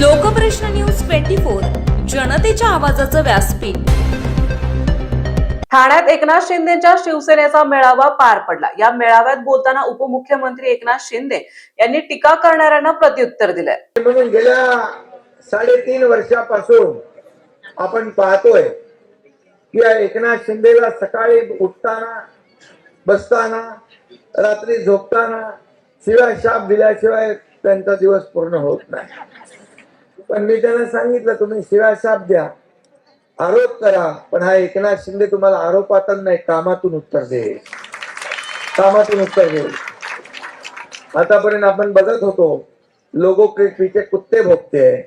Lokprashna news twenty four जनतेच्या आवाजाचं व्यासपीठ. ठाण्यात एकनाथ शिंदेच्या शिवसेनेचा मेळावा पार पडला. या मेळाव्यात बोलताना उपमुख्यमंत्री एकनाथ शिंदे यांनी टीका करणाऱ्यांना प्रत्युत्तर दिलंय. म्हणून गेल्या साडेतीन वर्षापासून आपण पाहतोय की या एकनाथ शिंदेला सकाळी उठताना बसताना रात्री झोपताना शिवाय शाप दिल्याशिवाय त्यांचा दिवस पूर्ण होत नाही. पण मी त्यांना सांगितलं तुम्ही शिवाय शाप द्या आरोप करा पण हा एकनाथ शिंदे तुम्हाला आरोपातून नाही कामातून उत्तर देईल. कामातून उत्तर देईल. आतापर्यंत आपण बघत होतो लोगों के पीछे कुत्ते भोगते हैं.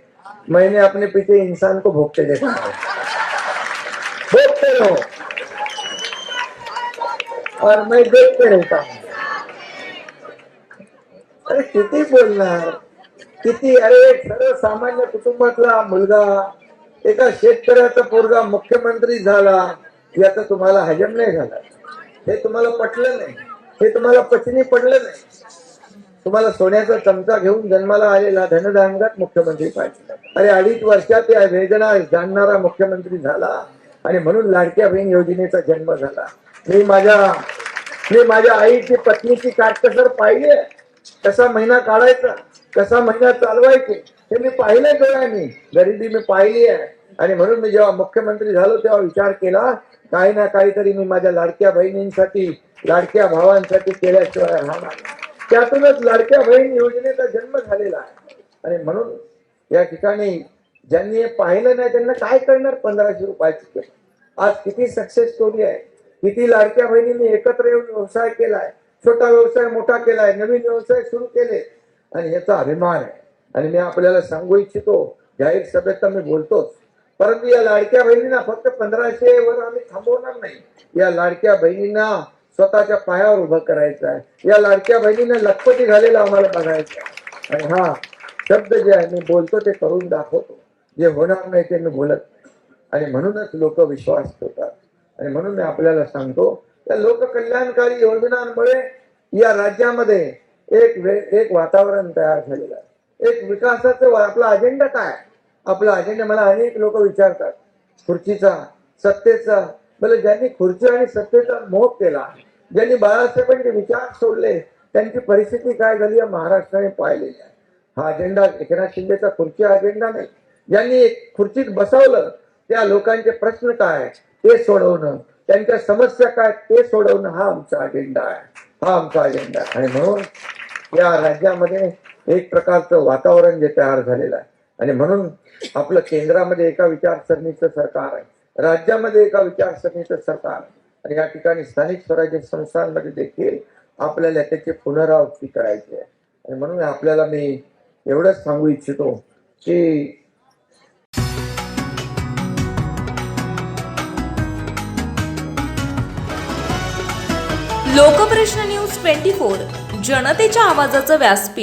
मैंने अपने पीछे इंसान को भोगते देखा है। भोगते रहो। और मैं देखते रहता हूं। अरे किती बोलणार किती? अरे एक सर्वसामान्य कुटुंबातला मुलगा एका शेतकऱ्याचा पोरगा मुख्यमंत्री झाला याचा तुम्हाला हजम नाही झाला. हे तुम्हाला पटलं नाही. हे तुम्हाला पचनी पडलं नाही. तुम्हाला सोन्याचा चमचा घेऊन जन्माला आलेला धनधानगत मुख्यमंत्री पाहिजे. अरे अडीच वर्षात या वेदना जाणणारा मुख्यमंत्री झाला आणि म्हणून लाडक्या बहीण योजनेचा जन्म झाला. मी माझ्या मी माझ्या आईची पत्नीची काटकसर पाहिजे तसा महिना काढायचा? कसा महिना चालवायचे हे मी पाहिलंय डोळ्यांनी. गरिबी मी पाहिली आहे. आणि म्हणून मी जेव्हा मुख्यमंत्री झालो तेव्हा विचार केला काही ना काहीतरी मी माझ्या लाडक्या बहिणींसाठी लाडक्या भावांसाठी केल्याशिवाय राहणार त्यातूनच लाडक्या बहीण योजनेचा जन्म झालेला आहे. आणि म्हणून या ठिकाणी ज्यांनी पाहिलं नाही त्यांना काय करणार? पंधराशे रुपयाची आज किती सक्सेस स्टोरी आहे. किती लाडक्या बहिणींनी एकत्र येऊन व्यवसाय केलाय. छोटा व्यवसाय मोठा केलाय. नवीन व्यवसाय सुरू केले. आणि याचा अभिमान आहे. आणि मी आपल्याला सांगू इच्छितो जाहीर सभेत तर मी बोलतोच. परंतु या लाडक्या बहिणींना फक्त पंधराशे वर आम्ही थांबवणार नाही. या लाडक्या बहिणींना स्वतःच्या पायावर उभं करायचं आहे. या लाडक्या बहिणींना लखपती झालेला आम्हाला बघायचं आहे. आणि हा शब्द जे आहे मी बोलतो ते करून दाखवतो. जे होणार नाही ते मी बोलत नाही. आणि म्हणूनच लोक विश्वास ठेवतात. आणि म्हणून मी आपल्याला सांगतो त्या लोककल्याणकारी योजनांमुळे या राज्यामध्ये एक वे- एक वातावरण तयार झालेलं आहे. एक विकासाचं आपला अजेंडा काय? आपला अजेंडा मला अनेक लोक विचारतात. खुर्चीचा सत्तेचा. मला ज्यांनी खुर्ची आणि सत्तेचा मोह केला ज्यांनी बाळासाहेबांचे विचार सोडले त्यांची परिस्थिती काय झाली या महाराष्ट्राने पाहिलेली आहे. हा अजेंडा एकनाथ शिंदेचा खुर्ची अजेंडा नाही. ज्यांनी खुर्चीत बसवलं त्या लोकांचे प्रश्न काय? ते सोडवणं. त्यांच्या समस्या काय? ते सोडवणं हा आमचा अजेंडा आहे. हा आमचा अजेंडा आहे. आणि म्हणून या राज्यामध्ये एक प्रकारचं वातावरण जे तयार झालेलं आहे. आणि म्हणून आपलं केंद्रामध्ये एका विचारसरणीचं सरकार आहे. राज्यामध्ये एका विचारसरणीचं सरकार आहे. आणि या ठिकाणी स्थानिक स्वराज्य संस्थांमध्ये देखील आपल्याला त्याची पुनरावृत्ती करायची आहे. आणि म्हणून आपल्याला मी एवढंच सांगू इच्छितो की लोकप्रश्न न्यूज ट्वेंटी फोर जनतेच्या आवाजाचं व्यासपीठ.